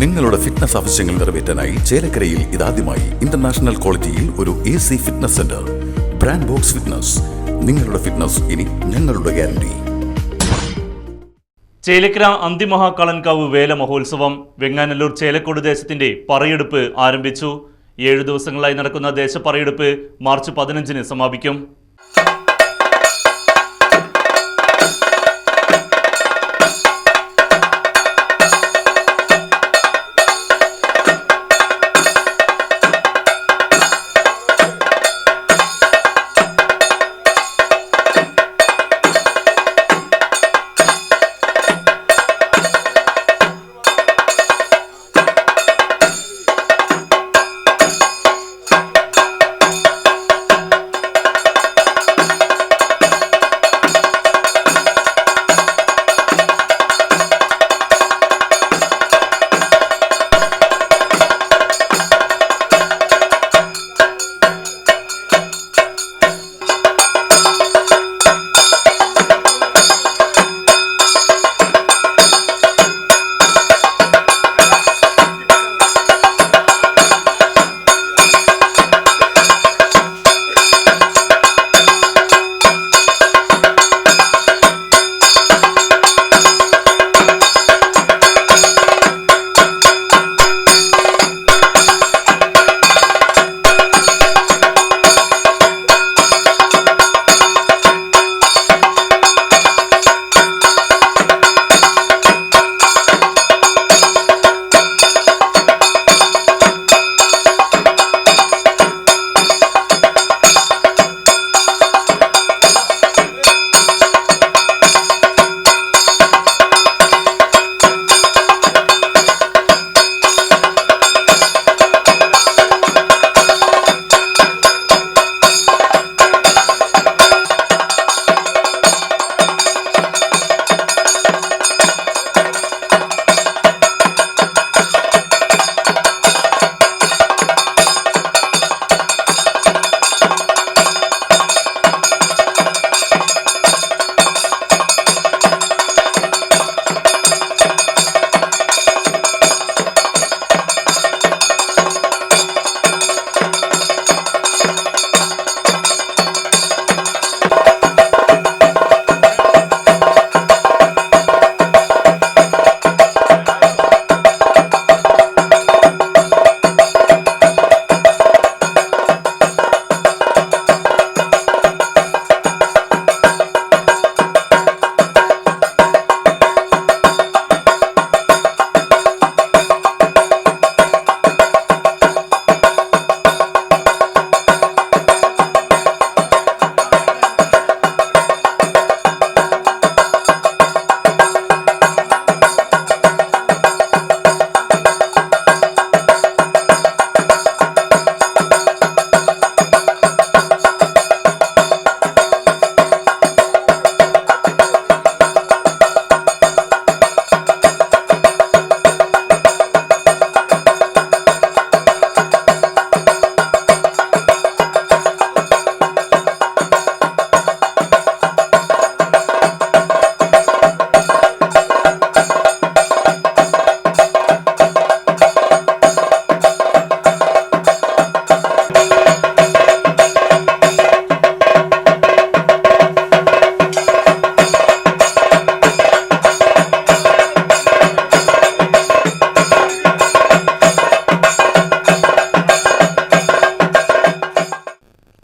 നിങ്ങളുടെ ഫിറ്റ്നസ് ആവശ്യങ്ങൾ നിറവേറ്റാനായി ചേലക്കരയിൽ ഇതാദ്യമായി ഇന്റർനാഷണൽ ക്വാളിറ്റിയിൽ ഒരു A C fitness centre brand box fitness നിങ്ങളുടെ ഫിറ്റ്നസ് ഇനി ഞങ്ങളുടെ ഗ്യാരണ്ടി ചേലക്കര അന്തിമഹാക്കളൻകാവ് വേല മഹോത്സവം വെങ്ങാനല്ലൂർ ചേലക്കോട് ദേശത്തിന്റെ പറയെടുപ്പ് ആരംഭിച്ചു. ഏഴു ദിവസങ്ങളായി നടക്കുന്ന ദേശപ്പറയെടുപ്പ് മാർച്ച് പതിനഞ്ചിന് സമാപിക്കും.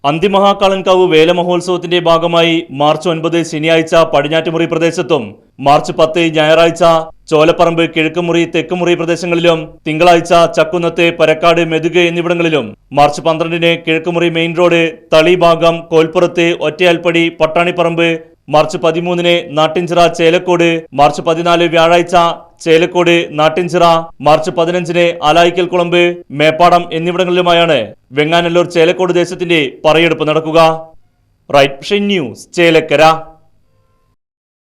അന്തിമഹാകളൻകാവ് വേല മഹോത്സവത്തിന്റെ ഭാഗമായി മാർച്ച് ഒൻപത് ശനിയാഴ്ച പടിഞ്ഞാറ്റുമുറി പ്രദേശത്തും മാർച്ച് പത്ത് ഞായറാഴ്ച ചോലപ്പറമ്പ് കിഴക്കുമുറി തെക്കുമുറി പ്രദേശങ്ങളിലും തിങ്കളാഴ്ച ചക്കുന്നത്തെ പരക്കാട് മെതുക് എന്നിവിടങ്ങളിലും മാർച്ച് പന്ത്രണ്ടിന് കിഴക്കുമുറി മെയിൻ റോഡ് തളി ഭാഗം കോൽപ്പുറത്ത് ഒറ്റയാൽപ്പടി പട്ടാണിപ്പറമ്പ് മാർച്ച് പതിമൂന്നിന് നാട്ടിൻചിറ ചേലക്കോട് മാർച്ച് പതിനാല് വ്യാഴാഴ്ച ചേലക്കോട് നാട്ടിൻചിറ മാർച്ച് പതിനഞ്ചിന് ആലായിക്കൽ കുളമ്പ് മേപ്പാടം എന്നിവിടങ്ങളിലുമായാണ് വെങ്ങാനല്ലൂർ ചേലക്കോട് ദേശത്തിന്റെ പറയെടുപ്പ് നടക്കുക. Right news Chelakkara.